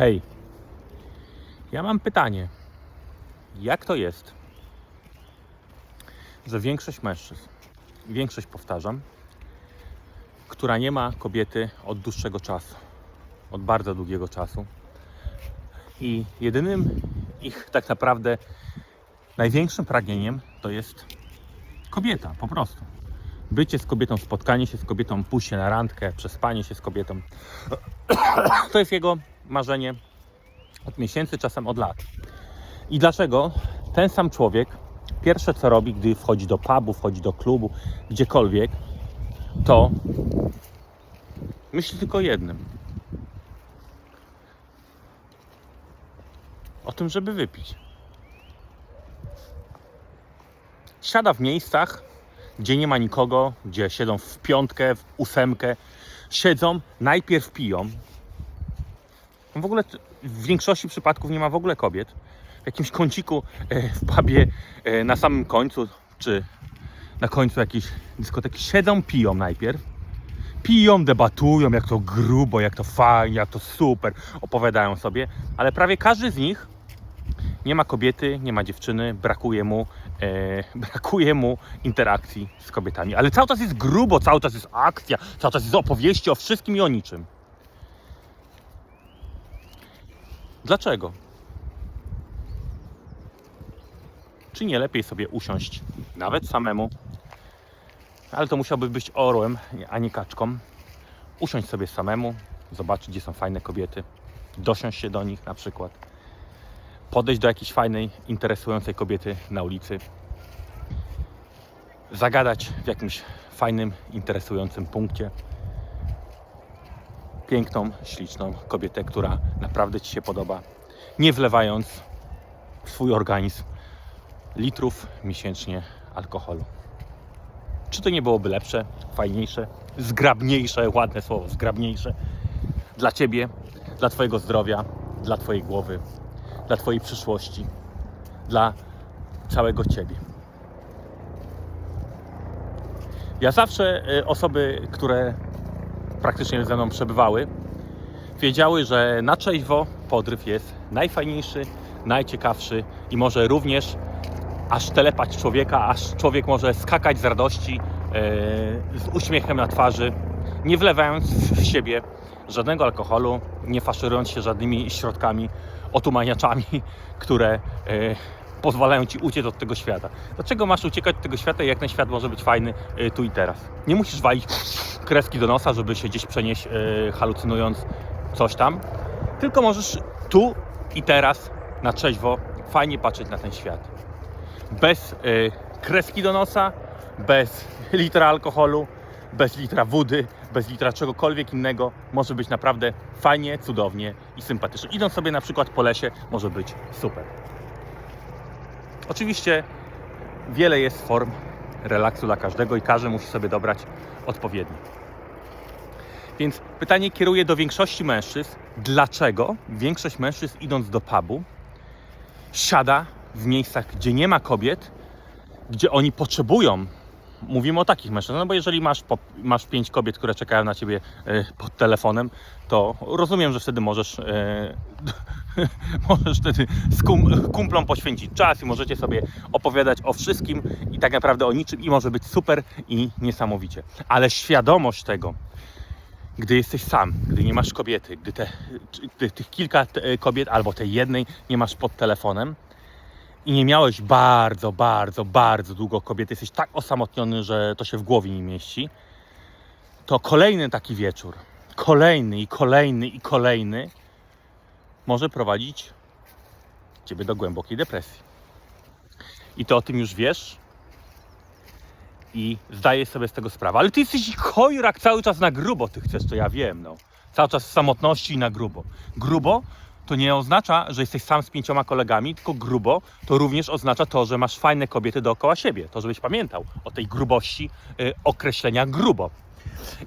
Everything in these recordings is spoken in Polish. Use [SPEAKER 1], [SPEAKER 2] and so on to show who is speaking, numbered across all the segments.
[SPEAKER 1] Hej, ja mam pytanie. Jak to jest, że większość mężczyzn, większość powtarzam, która nie ma kobiety od dłuższego czasu, od bardzo długiego czasu, i jedynym ich tak naprawdę największym pragnieniem to jest kobieta, po prostu. Bycie z kobietą, spotkanie się z kobietą, pójście na randkę, przespanie się z kobietą. To jest jego marzenie od miesięcy, czasem od lat. I dlaczego ten sam człowiek pierwsze co robi, gdy wchodzi do pubu, wchodzi do klubu, gdziekolwiek, to myśli tylko jednym. O tym, żeby wypić. Siada w miejscach, gdzie nie ma nikogo, gdzie siedzą w piątkę, w ósemkę. Siedzą, najpierw piją. W ogóle w większości przypadków nie ma w ogóle kobiet. W jakimś kąciku e, w pubie e, na samym końcu, czy na końcu jakiejś dyskoteki siedzą, piją najpierw. Piją, debatują, jak to grubo, jak to fajnie, jak to super, opowiadają sobie, ale prawie każdy z nich nie ma kobiety, nie ma dziewczyny, brakuje mu, e, brakuje mu interakcji z kobietami. Ale cały czas jest grubo, cały czas jest akcja, cały czas jest opowieści o wszystkim i o niczym. Dlaczego? Czy nie lepiej sobie usiąść nawet samemu, ale to musiałby być orłem, a nie kaczką, usiąść sobie samemu, zobaczyć, gdzie są fajne kobiety, dosiąść się do nich na przykład, podejść do jakiejś fajnej, interesującej kobiety na ulicy, zagadać w jakimś fajnym, interesującym punkcie piękną, śliczną kobietę, która naprawdę Ci się podoba, nie wlewając w swój organizm litrów miesięcznie alkoholu. Czy to nie byłoby lepsze, fajniejsze, zgrabniejsze, ładne słowo, zgrabniejsze dla Ciebie, dla Twojego zdrowia, dla Twojej głowy, dla Twojej przyszłości, dla całego Ciebie. Ja zawsze y, osoby, które praktycznie ze mną przebywały, wiedziały, że na trzeźwo podryw jest najfajniejszy, najciekawszy i może również aż telepać człowieka, aż człowiek może skakać z radości, e, z uśmiechem na twarzy, nie wlewając w siebie żadnego alkoholu, nie faszerując się żadnymi środkami otumaniaczami, które e, pozwalają ci uciec od tego świata. Dlaczego masz uciekać od tego świata, jak ten świat może być fajny e, tu i teraz? Nie musisz walić kreski do nosa, żeby się gdzieś przenieść, e, halucynując coś tam, tylko możesz tu i teraz na trzeźwo fajnie patrzeć na ten świat bez y, kreski do nosa, bez litra alkoholu, bez litra wody, bez litra czegokolwiek innego. Może być naprawdę fajnie, cudownie i sympatycznie. Idąc sobie na przykład po lesie, może być super. Oczywiście wiele jest form relaksu dla każdego i każdy musi sobie dobrać odpowiedni. Więc pytanie kieruję do większości mężczyzn, dlaczego większość mężczyzn idąc do pubu siada w miejscach, gdzie nie ma kobiet, gdzie oni potrzebują. Mówimy o takich mężczyznach, no bo jeżeli masz, po, masz pięć kobiet, które czekają na ciebie e, pod telefonem, to rozumiem, że wtedy możesz, e, możesz wtedy z kum, poświęcić czas i możecie sobie opowiadać o wszystkim i tak naprawdę o niczym i może być super i niesamowicie. Ale świadomość tego, gdy jesteś sam, gdy nie masz kobiety, gdy, te, gdy tych kilka kobiet albo tej jednej nie masz pod telefonem i nie miałeś bardzo, bardzo, bardzo długo kobiety, jesteś tak osamotniony, że to się w głowie nie mieści, to kolejny taki wieczór, kolejny i kolejny i kolejny może prowadzić ciebie do głębokiej depresji. I ty o tym już wiesz, i zdajesz sobie z tego sprawę. Ale ty jesteś chojrak cały czas na grubo, ty chcesz, to ja wiem, no. Cały czas w samotności i na grubo. Grubo to nie oznacza, że jesteś sam z pięcioma kolegami, tylko grubo to również oznacza to, że masz fajne kobiety dookoła siebie. To, żebyś pamiętał o tej grubości y, określenia grubo.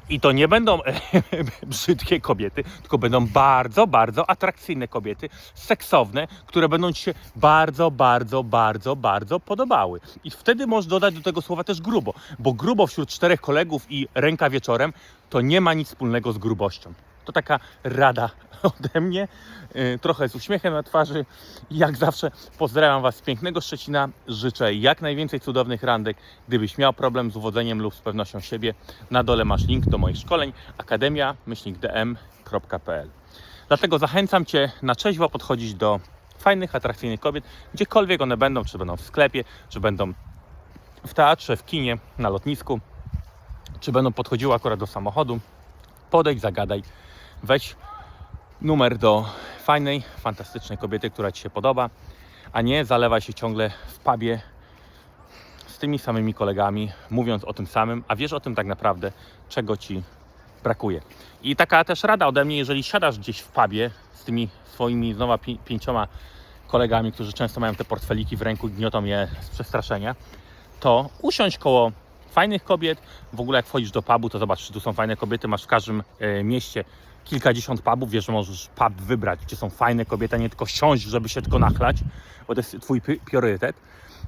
[SPEAKER 1] I to nie będą brzydkie kobiety, tylko będą bardzo, bardzo atrakcyjne kobiety, seksowne, które będą ci się bardzo, bardzo, bardzo, bardzo podobały. I wtedy możesz dodać do tego słowa też grubo, bo grubo wśród czterech kolegów i ręka wieczorem to nie ma nic wspólnego z grubością. To taka rada ode mnie, y, trochę z uśmiechem na twarzy. Jak zawsze pozdrawiam Was z pięknego Szczecina. Życzę jak najwięcej cudownych randek. Gdybyś miał problem z uwodzeniem lub z pewnością siebie, na dole masz link do moich szkoleń akademia-dm.pl Dlatego zachęcam Cię na trzeźwo podchodzić do fajnych, atrakcyjnych kobiet, gdziekolwiek one będą, czy będą w sklepie, czy będą w teatrze, w kinie, na lotnisku, czy będą podchodziły akurat do samochodu. Podejdź, zagadaj, weź numer do fajnej, fantastycznej kobiety, która Ci się podoba, a nie zalewaj się ciągle w pubie z tymi samymi kolegami, mówiąc o tym samym, a wiesz o tym tak naprawdę, czego Ci brakuje. I taka też rada ode mnie, jeżeli siadasz gdzieś w pubie z tymi swoimi znowu pi- pięcioma kolegami, którzy często mają te portfeliki w ręku i gniotą je z przestraszenia, to usiądź koło fajnych kobiet. W ogóle jak wchodzisz do pubu, to zobacz, czy tu są fajne kobiety. Masz w każdym e, mieście kilkadziesiąt pubów. Wiesz, że możesz pub wybrać, gdzie są fajne kobiety, a nie tylko siąść, żeby się tylko nachlać, bo to jest twój priorytet.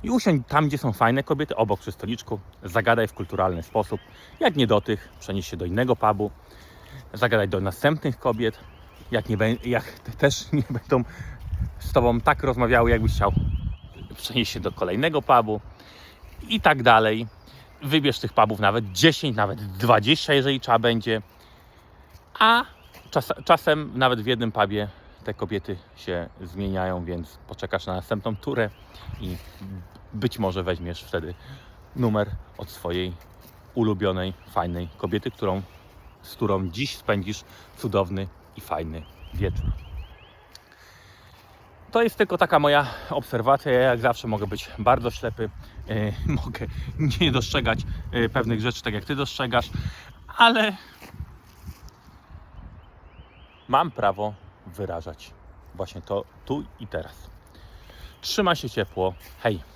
[SPEAKER 1] I usiądź tam, gdzie są fajne kobiety, obok przy stoliczku. Zagadaj w kulturalny sposób. Jak nie do tych, przenieś się do innego pubu. Zagadaj do następnych kobiet. Jak, nie, jak te też nie będą z tobą tak rozmawiały, jakbyś chciał, przenieść się do kolejnego pubu i tak dalej. Wybierz tych pubów nawet 10, nawet 20, jeżeli trzeba będzie. A czas, czasem nawet w jednym pubie te kobiety się zmieniają, więc poczekasz na następną turę i być może weźmiesz wtedy numer od swojej ulubionej, fajnej kobiety, którą, z którą dziś spędzisz cudowny i fajny wieczór. To jest tylko taka moja obserwacja. Ja jak zawsze mogę być bardzo ślepy, e, mogę nie dostrzegać e, pewnych rzeczy tak jak ty dostrzegasz, ale mam prawo wyrażać właśnie to tu i teraz. Trzyma się ciepło. Hej!